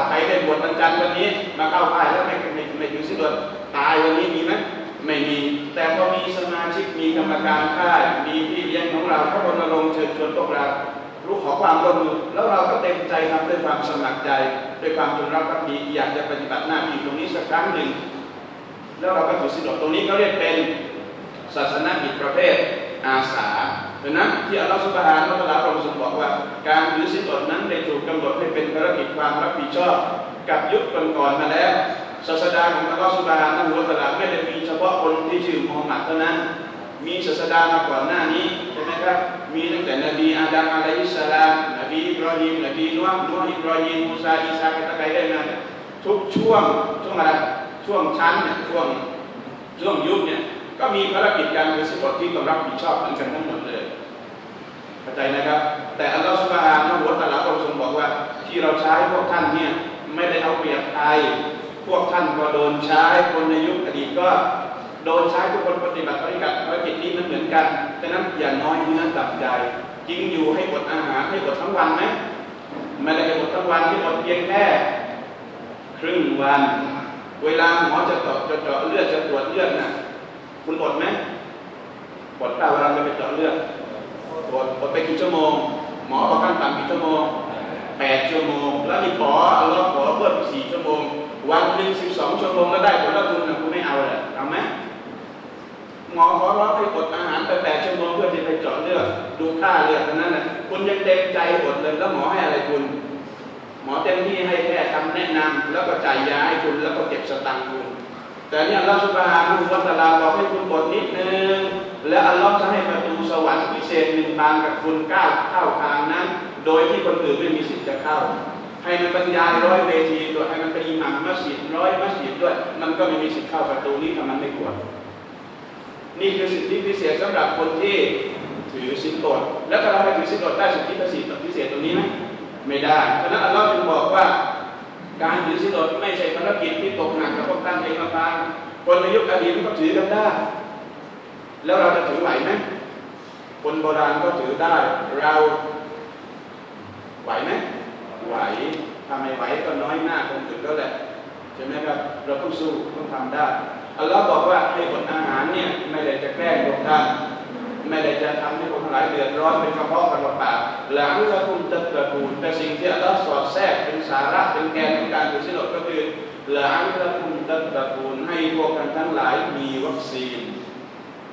ใครได้บวชวันจันทร์วันนี้มาเข้าค่ายแล้วไม่ไม่ไม่ถือสินอดตายวันนี้มีไหมไม่มี แต่พอมีสมาชิกมีกรรมการค่ายมีพี่เลี้ยงของเราเขารณรงค์เชิญชวนพวกเรารู้ขอความร่วมมือแล้วเราก็เต็มใจทำด้วยความสมัครใจด้วยความจงรักภักดีอยากจะปฏิบัติหน้าที่ตรงนี้สักครั้งหนึ่ง แล้วเราก็ถือสินอดตรงนี้เขาเรียกเป็นศาสนากิจประเภทอาสาดังนั้นที่อัลลอฮฺสุบฮานะตะอาลาพระองค์ทรงบอกว่า การถือสินอดนั้นได้ถูก ภารกิจความรับผิดชอบกับยุคก่อนๆมาแล้วศาสดาของอัลลอฮฺสุบฮานะฮูวะตะอาลาไม่ได้มีเฉพาะคนที่ชื่อมูฮัมหมัดเท่านั้น มีศาสดามาก่อนหน้านี้ใช่ไหมครับ มีตั้งแต่นบีอาดัมอะลัยฮิสสลามนบีอิบราฮิมนบีนูฮ์นูฮ์อิบราฮิมมูซาอีสาใครต่อใครได้มาเนี่ยทุกช่วงช่วงอะไรช่วงชั้นเนี่ยช่วงช่วงยุคเนี่ยก็มีภารกิจการเป็นสิบทที่ต้องรับผิดชอบเหมือนกันทั้งหมดเลยเข้าใจนะครับ แต่อัลลอฮฺสุ ที่เราใช้พวกท่านเนี่ยไม่ได้เอาเปรียบใครพวกท่านก็โดนใช้คนในยุคอดีตก็โดนใช้ทุกคนปฏิบัติภารกิภารกิจนี้มันเหมือนกันฉะนั้นอย่าน้อยเนื้อต่ำใจจริงอยู่ให้อดอาหารให้อดทั้งวันไหมไม่ได้อดทั้งวันที่อดเพียงแค่ครึ่งวัน เวลาหมอจะเจาะจะเจาะเลือดจะตรวจเลือดน่ะคุณอดไหมอดเปล่าเวลาจะไปเจาะเลือดอดอดไปกี่ชั่วโมง หมอบอกขั้นต่ำกี่ชั่วโมง แปดชั่วโมง แล้วมีขอเอาล็ขอเพิ่มอีกสี่ชั่วโมง วันหนึ่งสิบสองชั่วโมงแล้วได้ผลแล้วคุณนะคุณไม่เอาเลยทำไหมหมอขอร้องให้อดอาหารไปแปดชั่วโมงเพื่อจะไปเจาะเลือดดูค่าเลือดนั้นนะคุณยังเต็มใจอดเลยแล้วหมอให้อะไรคุณ หมอเต็มที่ให้แค่คำแนะนำแล้วก็จ่ายยาให้คุณแล้วก็เก็บสตังค์คุณแต่เนี่ยอัลลอฮฺสุบฮานะฮูวะตลาบอกให้คุณอดนิดนึง แล้วอัลลอฮฺจะให้ประตูสวรรค์พิเศษหนึ่งบานกับคุณก้าวเข้าทางนั้น โดยที่คนอื่นไม่มีสิทธิ์จะเข้าให้มันบรรยายร้อยเวทีด้วยให้มันเป็นอิหมัมมัสยิดร้อยมัสยิดด้วย มันก็ไม่มีสิทธิ์เข้าประตูนี้ถ้ามันไม่กลัวนี่คือสิทธิพิเศษสำหรับคนที่ถือสินอดแล้วถ้าเราไปถือสินอดได้สิทธิพิเศษพิเศษตรงนี้ไหมไม่ได้ฉะนั้นอัลลอฮ์จึงบอกว่า การถือสินอดไม่ใช่ภารกิจที่ตกหนักกับพวกท่านเองมาฟังคนในยุคอดีตก็ถือกันได้ แล้วเราจะถือไหวไหมคนโบราณก็ถือได้ เรา ไหวไหมไหวถ้าไม่ไหวก็น้อยหน้าคงถึงก็แหละใช่ไหมครับเราต้องสู้ต้องทำได้อัลลอฮ์บอกว่าให้อดอาหารเนี่ยไม่ได้จะแกล้งพวกท่านไม่ได้จะทำให้พวกทั้งหลายเดือดร้อนเป็นกระเพาะกันเปล่าๆหลังจากคุณจะตระกูลแต่สิ่งที่อัลลอฮ์สอดแทรกเป็นสาระเป็นแกนของการถือสินอดก็คือหลังจากคุณจะตระกูลให้พวกกันทั้งหลายมีวัคซีน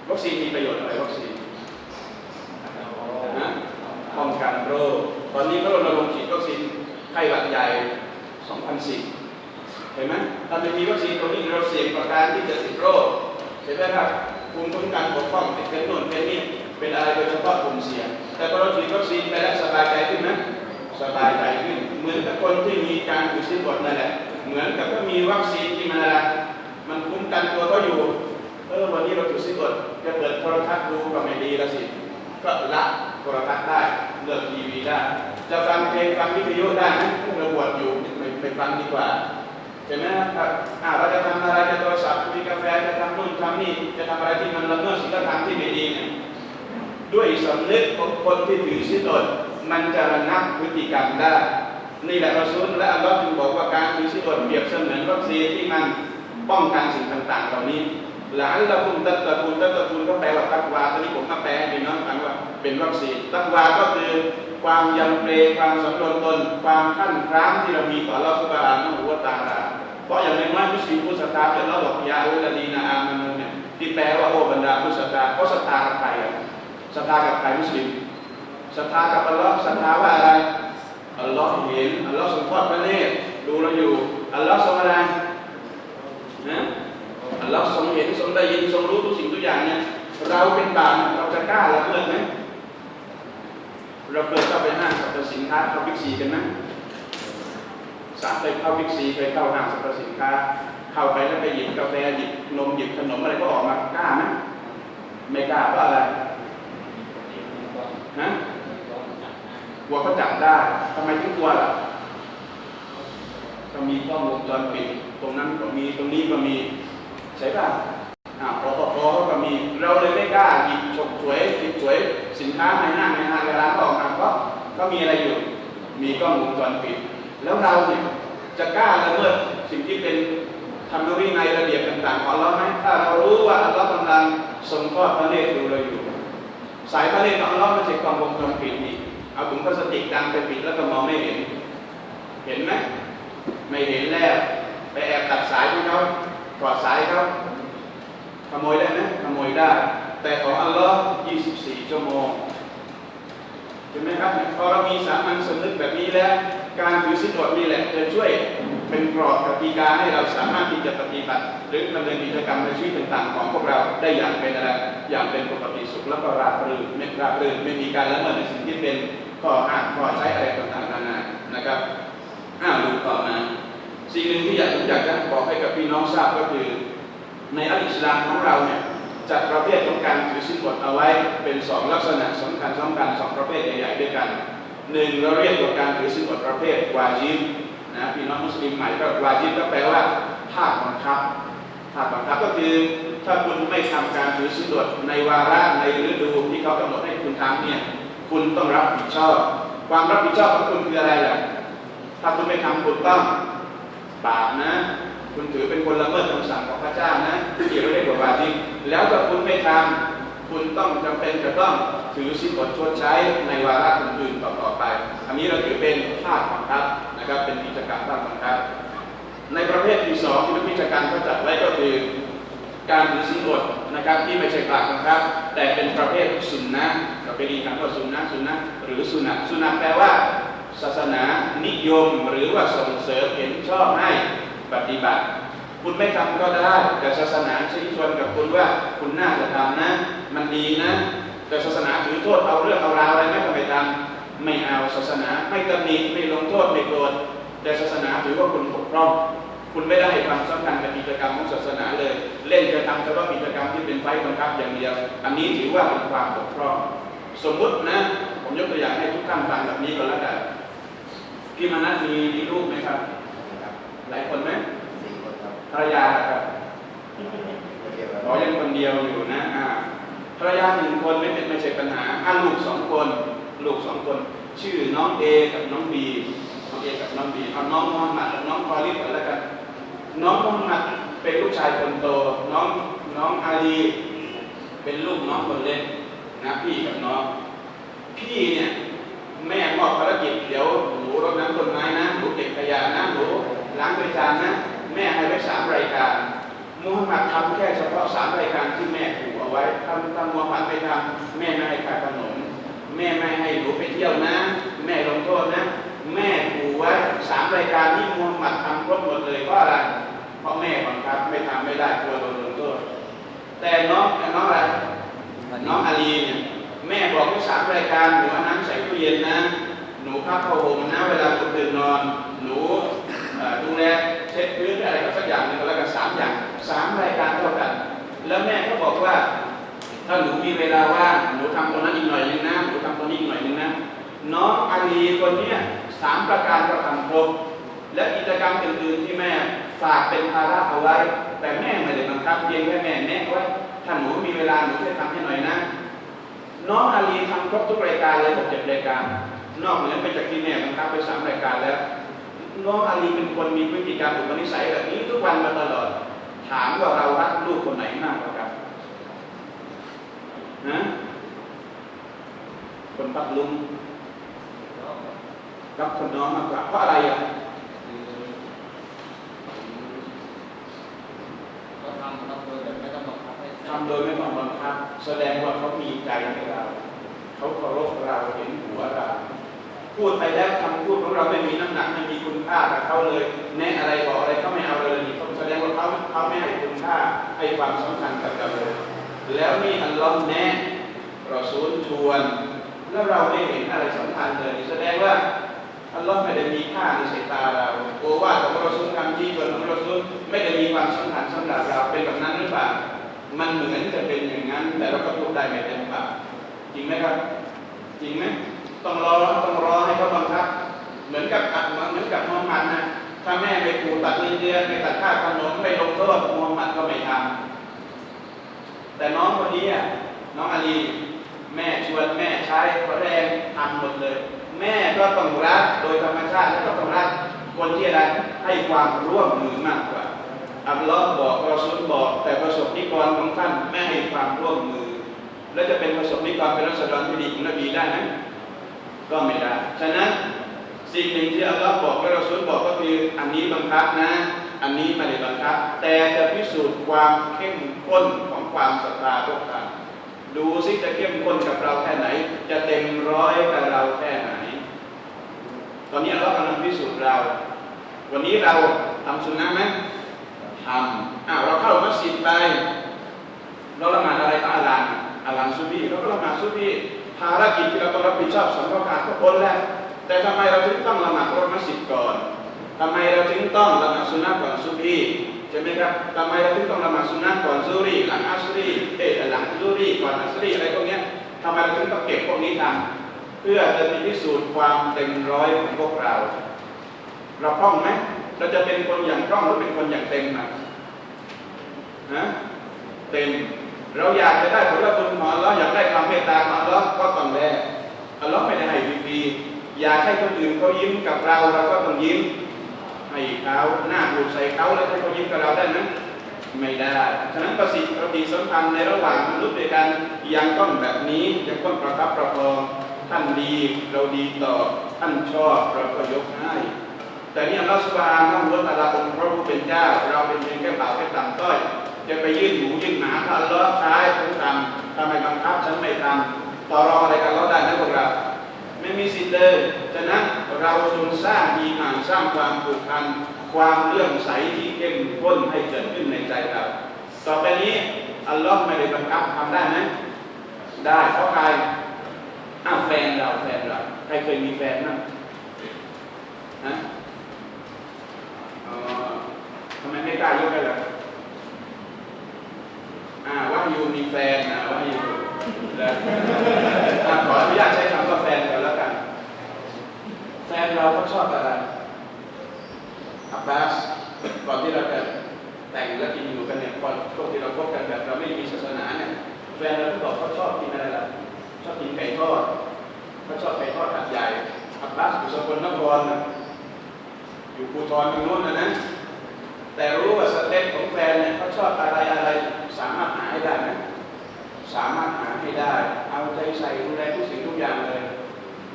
วัคซีนมีประโยชน์อะไรวัคซีนนะป้องกันโรคตอนนี้ก็รณรงค์ฉีดวัคซีนไข้หวัดใหญ่ 2010เห็นไหมถ้าไม่มีวัคซีนตรงนี้เราเสี่ยงต่อการที่จะติดโรคเห็นไหมครับภูมิคุ้มกันปกป้องติดเป็นโน่นเป็นนี่เป็นอะไรโดยเฉพาะกลุ่มเสี่ยงแต่พอเราฉีดวัคซีนไปแล้วสบายใจขึ้นไหมสบายใจขึ้นเหมือนกับคนที่มีการถือสินอดนั่นแหละ เหมือนกับก็มีวัคซีนที่มันอะไรมันคุ้มกันตัวเขาอยู่เออวันนี้เราถือสินอดจะเปิดโทรทัศน์ดูก็ไม่ดีแล้วสิก็ละโทรทัศน์ได้เลือกทีวีได้จะฟังเพลงฟังวิทยุได้ไหมเราบวชอยู่ ไปฟังดีกว่าใช่ไหมครับอ่าเราจะทำอะไรจะโทรศัพท์คุยกาแฟจะทำนู่นทำนี่จะทำอะไรที่มันละเมิดศีลธรรมที่ไม่ดีเนี่ยด้วยสำนึกของคนที่ถือศีลอดมันจะระงับพฤติกรรมได้ นี่แหละเราซุนและอัลลอฮ์จึงบอกว่าการถือศีลอดเปรียบเสมือนวัคซีนที่มันป้องกันสิ่งต่างๆ เหล่านี้หลานละคุณตัตะคุณตัตตะคุณก็แปลว่าตักวาตอนนี้ผมมาแปลให้พี่น้องฟังว่าเป็นวัคซีนตักวาก็คือ ความยำเกรงความสำรวมตน ความขั้นคร้ามที่เรามีต่ออัลลอฮฺสุบฮานะฮูวะตาลาเพราะอย่างในว่ามุสลิมผู้ศรัทธาเป็นเราบอกยาอุลดีนาอามานูเนี่ยที่แปลว่าโอ้บรรดาผู้ศรัทธาเขาศรัทธากับใครอะศรัทธากับใครมุสลิมศรัทธากับอัลลอฮ์ศรัทธาว่าอะไรอัลลอฮ์เห็นอัลลอฮ์ทรงทอดพระเนตรดูเราอยู่อัลลอฮ์ทรงอะไรนะอัลลอฮ์ทรงเห็นทรงได้ยินทรงรู้ทุกสิ่งทุกอย่างเนี่ยเราเป็นบาปเราจะกล้าละเมิดไหม เราเคยเข้าไปห้างสรรพสินค้าเข้าบิ๊กซีกันไหมสามเคยเข้าบิ๊กซีเคยเข้าห้างสรรพสินค้า เข้าไปแล้วไปหยิบกาแฟหยิบนมหยิบขนมอะไรก็ออกมากล้าไหมไม่กล้าเพราะอะไรฮะกลัวเขาจับได้ทำไมถึงกลัวล่ะก็มีกล้องวงจรปิดตรงนั้นก็มีตรงนี้ก็มีใช่ป่ะอ่าปตทก็มีเราเลยไม่กล้าหยิบฉกฉวยหยิบฉวย สินค้าในห้างในห้างในร้านก็ออกมาเพราะก็มีอะไรอยู่ มีกล้องวงจรปิด แล้วเราเนี่ยจะกล้าละเมิดสิ่งที่เป็นธรรมวินัยระเบียบต่างๆของอัลเลาไหมถ้าเรารู้ว่าอัลเลากำลังทรงทอดพระเนตรดูเราอยู่ สายพระเนตรของอัลเลาไม่ใช่กล้องวงจรปิดนี่เอาถุงพลาสติกดังไปปิดแล้วก็มองไม่เห็น เห็นไหมไม่เห็นแล้วไปแอบตัดสายของเขาถอดสายเขาขโมยได้ไหมขโมยได้ แต่ของอัลลอฮ์24 ชั่วโมงเห็นไหมครับพอเรามีสามัญสำนึกแบบนี้แล้ว การถือสินอดนี่แหละจะช่วยเป็นกรอบกติกาให้เราสามารถที่จะปฏิบัติ หรือดำเนินกิจกรรมในชีวิตต่างๆของพวกเราได้อย่างเป็นอะไรอย่างเป็นปกติสุขแล้วก็ราบรื่นไม่ราบรื่นไม่มีการละเมิดในสิ่งที่เป็นข้อห้ามข้อใช้อะไรต่างๆนานานะครับอ้าวดูต่อมาสิ่งหนึ่งที่อยากผมอยากจะบอกให้กับพี่น้องทราบก็คือ ในอัลอิสลามของเราเนี่ย จัดประเภทของการถือสินอดเอาไว้เป็นสองลักษณะสำคัญสำคัญสองประเภทใหญ่ๆด้วยกันหนึ่งเราเรียกว่าการถือสินอดประเภทวาจิบนะพี่น้องมุสลิมใหม่ก็วาจิบก็แปลว่าภาคบังคับภาคบังคับก็คือถ้าคุณไม่ทำการถือสินอดในวาระในฤดูที่เขากำหนดให้คุณทำเนี่ยคุณต้องรับผิดชอบ ความรับผิดชอบของคุณคืออะไรล่ะถ้าคุณไม่ทำคุณต้องบาปนะ คุณถือเป็นคนละเมิดคำสั่งของพระเจ้านะที่เราเรียกว่าวาจิบแล้วถ้าคุณไม่ทำคุณต้องจำเป็นจะต้องถือสินอดชดใช้ในวาระอื่นๆต่อๆไป อันนี้เราถือเป็นภาคบังคับนะครับ เป็นกิจกรรมภาคบังคับ ในประเภทที่สองที่นักวิชาการเขาจัดไว้ก็คือการถือสินอดนะครับที่ไม่ใช่ภาคบังคับ แต่เป็นประเภทสุนนะเราไปดีคำว่าสุนนะสุนนะหรือสุนัตสุนัตแปลว่า ศาสนานิยมหรือว่าส่งเสริมเห็นชอบให้ ปฏิบัติ คุณไม่ทำก็ได้ แต่ศาสนาชี้ชวนกับคุณว่าคุณน่าจะทำนะ มันดีนะ แต่ศาสนาถือโทษเอาเรื่องเอาราวอะไรไม่ทำไมทำไม่เอาศาสนาไม่ตำหนิไม่ลงโทษไม่โกรธแต่ศาสนาถือว่าคุณบกพร่องคุณไม่ได้ให้ความสำคัญกับกิจกรรมของศาสนาเลย เล่นจะทำเฉพาะกิจกรรมที่เป็นไฟบังคับอย่างเดียว อันนี้ถือว่าเป็นความบกพร่องสมมุตินะ ผมยกตัวอย่างให้ทุกท่านฟังแบบนี้ก็แล้วกันพี่มานัทมีมีลูกไหมครับ ลายคนไหมสี่คนครับภรรยาครับคนเดียวครับอ๋อยังคนเดียวอยู่นะอ่าภรรยาหนึ่งคนไม่เป็นไม่ใช่ปัญหาอ่าลูกสองคนลูกสองคน ชื่อน้องเอกับน้องบีน้องเอกับน้องบีเอาน้องมุฮัมมัดกับน้องคอลิฟกันแล้วกัน น้องมุฮัมมัดเป็นลูกชายคนโต น้องน้องอาลีเป็นลูกน้องคนเล็กนะพี่กับน้อง พี่เนี่ยแม่มอบภารกิจเดี๋ยวหนูรดน้ำต้นไม้นะหนูเก็บขยะนะหนู ล้างถ้วยจานนะ แม่ให้ไว้สามรายการมูฮัมหมัดทำแค่เฉพาะสามรายการที่แม่ผูกเอาไว้ถ้าถ้ามูฮัมหมัดไม่ทำแม่ไม่ให้ค่าขนมแม่ไม่ให้หนูไปเที่ยวนะ แม่ลงโทษนะ แม่ผูกไว้สามรายการที่มูฮัมหมัดทำครบหมดเลยเพราะอะไรเพราะแม่บังคับไม่ทำไม่ได้กลัวโดนลงโทษแต่น้องน้องอะไรน้องอาลีเนี่ยแม่บอกว่าสามรายการหนูเอาน้ำใส่ตู้เย็นนะ หนูพักผ้าห่มนะ เวลาคุณตื่นนอน หนูเอ่อ ดูแลเช็ดพื้นอะไรก็สักอย่างหนึ่งแล้วกันสามอย่างสามรายการเท่ากัน แล้วแม่ก็บอกว่า ถ้าหนูมีเวลาว่างหนูทำตรงนั้นอีกหน่อยนึงนะหนูทำตรงนี้อีกหน่อยนึงนะน้องอาลีคนเนี้ยสามประการก็ทำครบและกิจกรรมอื่นๆที่แม่ฝากเป็นภาระเอาไว้ แต่แม่ไม่ได้บังคับเพียงแค่แม่แนะไว้ถ้าหนูมีเวลาหนูช่วยทำให้หน่อยนะน้องอาลีทำครบทุกรายการเลยหกเจ็ดรายการ นอกเหนือไปจากที่แม่บังคับไปสามรายการแล้ว น้องอาลีเป็นคนมีพฤติกรรมอุปนิสัยแบบนี้ทุกวันมาตลอด ถามว่าเรารักลูกคนไหนมากกว่ากันนะคนพัดลุงรักคนน้องมากกว่าเพราะอะไรอะก็ทำครับโดยแบบไม่ต้องบังคับให้ทำโดยไม่ต้องบังคับ แสดงว่าเขามีใจในเรา เขาเคารพเราเห็นหัวเรา พูดไปแล้วคำพูดของเราไม่มีน้ำหนักไม่มีคุณค่ากับเขาเลยแนะอะไรบอกอะไรเขาไม่เอาเลยนี่เขาแสดงว่าเขาเขาไม่ให้คุณค่าให้ความสำคัญกับเราเลยแล้วนี่อัลลอฮ์แนะเราสูนชวน แล้วเราไม่เห็นอะไรสำคัญเลย แสดงว่าอัลลอฮ์ไม่ได้มีค่าในสายตาเราโอวาทของเราสูนคำที่ชวนของเราสูนไม่ได้มีความสำคัญสำหรับเราเป็นแบบนั้นหรือเปล่ามันเหมือนจะเป็นอย่างนั้น แต่เราก็พูดได้ไม่เต็มปากจริงไหมครับ จริงไหม ต้องรอต้องรอให้เขาบังคับ เหมือนกับอัดเหมือนกับมุฮัมมัดนะถ้าแม่ไปขู่ตัดเงินเดือนไปตัดค่าขนมไม่ลงโทษมุฮัมมัดก็ไม่ทำแต่น้องคนนี้น้องอาลีแม่ชวนแม่ใช้ขอแรงทำหมดเลย แม่ก็ต้องรักโดยธรรมชาติแล้วก็ต้องรักคนที่อะไรให้ความร่วมมือมากกว่าอัลลอฮ์บอกเราสุลบอก แต่ประสบนิกรของท่านไม่ให้ความร่วมมือ แล้วจะเป็นประสบนิกรเป็นรัศดรที่ดีของนบีได้ไหม ก็ไม่ได้ ฉะนั้นสิ่งหนึ่งที่อัลลอฮ์บอกและเราสุลบอกก็คืออันนี้บังคับนะ อันนี้ไม่ได้บังคับ แต่จะพิสูจน์ความเข้มข้นของความศรัทธาพวกท่านดูซิจะเข้มข้นกับเราแค่ไหน จะเต็มร้อยกับเราแค่ไหน ตอนนี้เรากำลังพิสูจน์เรา วันนี้เราทำสุนนะไหมทำอ้าวเราเข้ามัสยิดไป เราละหมาดอะไรก็อาลานอาลานซุบีเราก็ละหมาดซุบี ภารกิจที่เราต้องรับผิดชอบสองประการก็พ้นแหล้วแต่ทำไมเราถึงต้องละหมาดรถมัสยิดก่อนทำไมเราถึงต้องละหมาดสุนนะก่อนซุบีใช่ไหมครับทำไมเราถึงต้องละหมาดสุนนะก่อนซูรีหลังอัสรีเอ๊หลังซูรีก่อนอัสรีอะไรพวกนี้ทำไมเราถึงต้องเก็บพวกนี้ทำเพื่อจะพิสูจน์ความเต็มร้อยของพวกเรา เราพร่องไหมเราจะเป็นคนอย่างพร่องหรือเป็นคนอย่างเต็มนะฮะเต็ม เราอยากจะได้ผลบุญของอัลลอยากได้ความเมตตาของอัลลอฮ์ก็ต้องแลกอัลลอไม่ได้ให้ฟรีๆอยากให้คนอื่นเขายิ้มกับเราเราก็ต้องยิ้มให้เขาหน้าดูใส่เขาแล้วให้เขายิ้มกับเราได้ไหมไม่ได้ ฉะนั้นประสิทธิปฏิสัมพันธ์ในระหว่างมนุษย์ด้วยกันยังต้องแบบนี้ยังต้องประคับประคองท่านดีเราดีต่อท่านชอบเราก็ยกให้ แต่นี่อัลลอฮฺสุบฮานะฮูวะตะอาลาองค์พระผู้เป็นเจ้า เราเป็นเพียงแค่บ่าวแค่ต่ำต้อย จะไปยื่นหมูยื่นหมาถ้าอัลลอฮฺใช้ฉันทำทำไมบังคับฉันไม่ทำต่อรองอะไรกันเราได้นะพวกเรา ไม่มีสิทธิ์เลยฉะนั้นเราจงสร้างอีหมานสร้างความผูกพันความเลื่อมใสที่เข้มข้นให้เกิดขึ้นในใจเราต่อไปนี้อัลลอฮ์ไม่ได้บังคับทำได้ไหมได้เพราะใครอ้าวแฟนเราแฟนเราใครเคยมีแฟนบ้างฮะทำไมไม่กล้ายกกันล่ะ อ่าว่ายูมีแฟนนะว่าอยู่แล้วอะขออนุญาตใช้คำว่าแฟนกันแล้วกัน แฟนเราเขาชอบอะไรอับบาสก่อนที่เราจะแต่งและกินอยู่กันเนี่ยก่อนช่วงที่เราพบกันแบบเราไม่มีศาสนาเนี่ยแฟนเราก็บอกเขาชอบกินอะไรล่ะชอบกินไก่ทอดเขาชอบไก่ทอดหัดใหญ่อับบาสอยู่สกลนครนะอยู่ภูทรตรงนู้นนะนะแต่รู้ว่าสเต็ปของแฟนเนี่ยเขาชอบอะไรอะไร สามารถหาให้ได้ไหมสามารถหาให้ได้ เอาใจใส่ดูแลทุกสิ่งทุกอย่างเลย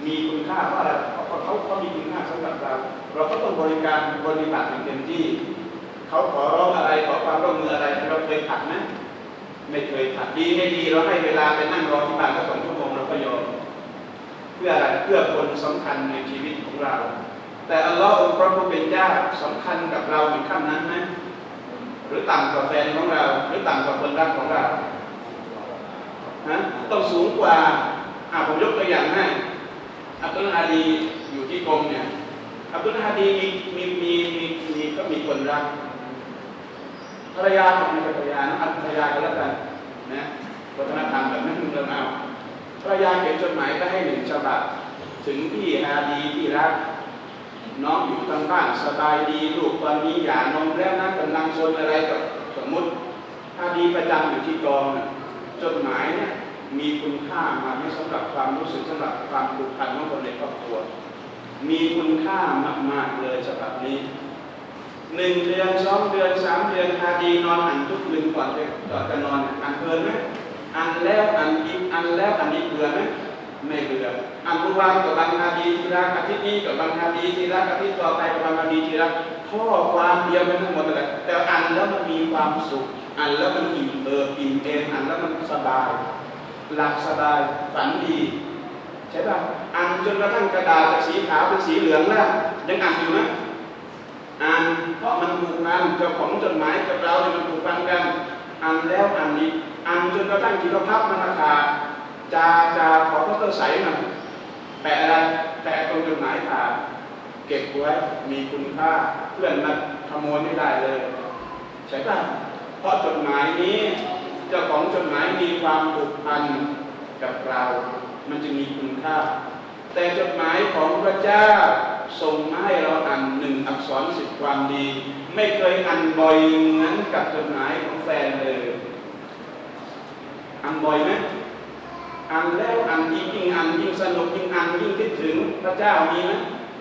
มีคุณค่าเพราะอะไรเพราะเขาเขามีคุณค่าสำหรับเรา เราก็ต้องบริการบริบัติอย่างเต็มที่เขาขอร้องอะไรขอความร่วมมืออะไรเราเคยขัดไหมไม่เคยขัดดีไม่ดีเราให้เวลาไปนั่งรอที่บ้านก็สองชั่วโมงเราก็ยอมเพื่ออะไรเพื่อคนสำคัญในชีวิตของเรา แต่อัลลอฮ์องค์พระผู้เป็นเจ้าสำคัญกับเราในขั้นนั้นไหม หรือต่ำกว่าแฟนของเรา หรือต่ำกว่าคนรักของเราฮะต้องสูงกว่าอ่าผมยกตัวอย่างให้อับดุลฮาดีอยู่ที่กรมเนี่ยอับดุลฮาดีมีมีมีมีมีก็มีคนรักภรรยาของภรรยานะอันภรรยาก็แล้วกันนะวัฒนธรรมแบบนั้นเราเอาภรรยาเขียนจดหมายไปให้หนึ่งฉบับ ถึงพี่ฮาดีที่รัก น้องอยู่ทางบ้านสบายดีลูกตอนนี้หย่านมแล้วนะกำลังซนอะไรกับสมมติ ถ้าดีประจำอยู่ที่กองน่ะจดหมายเนี่ยมีคุณค่ามาไม่สำหรับความรู้สึกสำหรับความผูกพันของคนในครอบครัว มีคุณค่ามากๆเลยฉบับนี้หนึ่งเดือนสองเดือนสามเดือนฮาดีนอนอ่านทุกคืนก่อนจะก่อนจะนอนอ่านเพลินไหมอ่านแล้วอ่านอีกอ่านแล้วอ่านอีกเบื่อไหม ไม่เบื่ออันรุวานกับบางฮาดีทีรักอาทิตย์นี้กับบางฮาดีทีรักอาทิตย์ต่อไปกับบางฮาดีทีรักข้อความเดียวกันทั้งหมดเลยแต่อ่านแล้วมันมีความสุขอ่านแล้วมันอิ่มเอิบอิ่มเอมอ่านแล้วมันสบายหลับสบายฝันดีใช่ป่ะอ่านจนกระทั่งกระดาษจากสีขาวเป็นสีเหลืองแล้วยังอ่านอยู่ไหมอ่านเพราะมันผูกพันเจ้าของจดหมายกับเราเนี่ยมันผูกพันกันอ่านแล้วอ่านอีกอ่านจนกระทั่งจิรพัฒน์มันขาด จาจาขอพระเตอร์ใสหน่อยแปะอะไรแปะตรงจดหมายขาเก็บไว้มีคุณค่าเพื่อนมาขโมยไม่ได้เลย ใช่ป่ะเพราะจดหมายนี้เจ้าของจดหมายมีความผูกพันกับเรา มันจะมีคุณค่า แต่จดหมายของพระเจ้าส่งมาให้เราอ่านหนึ่งอักษรสิบความดี ไม่เคยอ่านบ่อยเหมือนกับจดหมายของแฟนเลยอ่านบ่อยไหม อันแล้วอันยิ่งยิ่งอันยิ่งสนุกยิ่งอันยิ่งคิดถึงพระเจ้ามีไหม